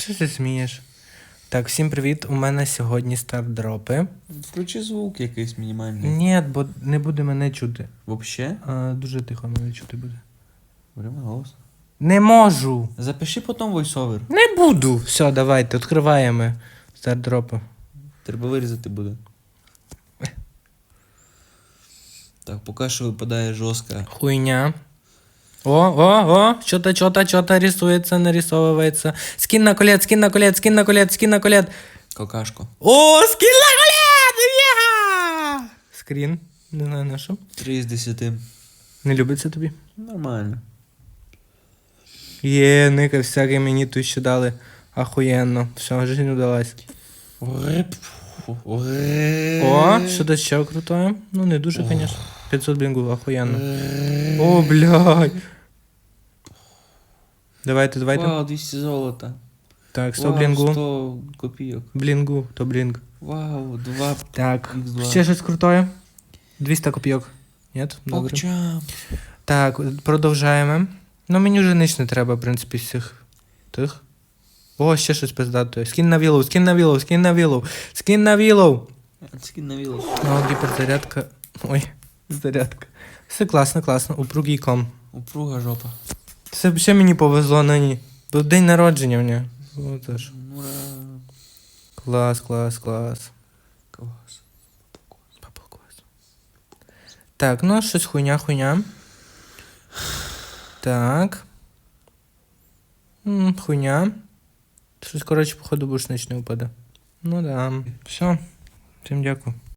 Що ти смієш? Так, всім привіт. У мене сьогодні стардропи. Включи звук якийсь мінімальний. Ні, бо не буде мене чути. Вообще? А, дуже тихо мене чути буде. Прямо голос. Не можу. Запиши потім войсовер. Не буду. Все, давайте, відкриваємо стардропи. Треба вирізати буде. Так, поки що випадає жорстка. Хуйня. О, о, о, что-то, что-то, что-то рисуется, нарисовывается. Скин на колет, скин на колет, скин на колет, скин на колет. Какашко. О, скин на колет! Я! Скрін. Не знаю на що. 3 з 10. Не любиться тобі? Нормально. Є, ника, всяке мені тут ще дали. Ахуєнно. Все, жизнь удалась. О, що то ще крутое? Ну, не дуже, звісно. 500 блінгу, ахуєнно. О, блядь. Давайте, давайте. Вау, 200 золота. Так, 100 Вау, блінгу. 100 копійок. Блінгу, то блінг. Вау, 2 Так, Х2. ще щось крутое? 200 копійок. Ні? Добре. покчам. Так, продовжаємо. Ну, мені вже ніч не треба, в принципі, з цих тих. О, ще щось пиздатое. Скін на вілоу, скін на вілоу, скін на вілоу, скін на вілоу. Скін на віло. О, гіперзарядка. Ой, зарядка. Все класно, класно. Упругий ком. Упруга жопа. Це ще мені повезло на ній. Бо день народження в нього. О. Ура. Клас, клас, клас. Клас. Папа клас. Так, ну щось хуйня, хуйня. Так. М, хуйня. Щось, коротше, походу, бушнич не впаде. Ну да. Все. Всім дякую.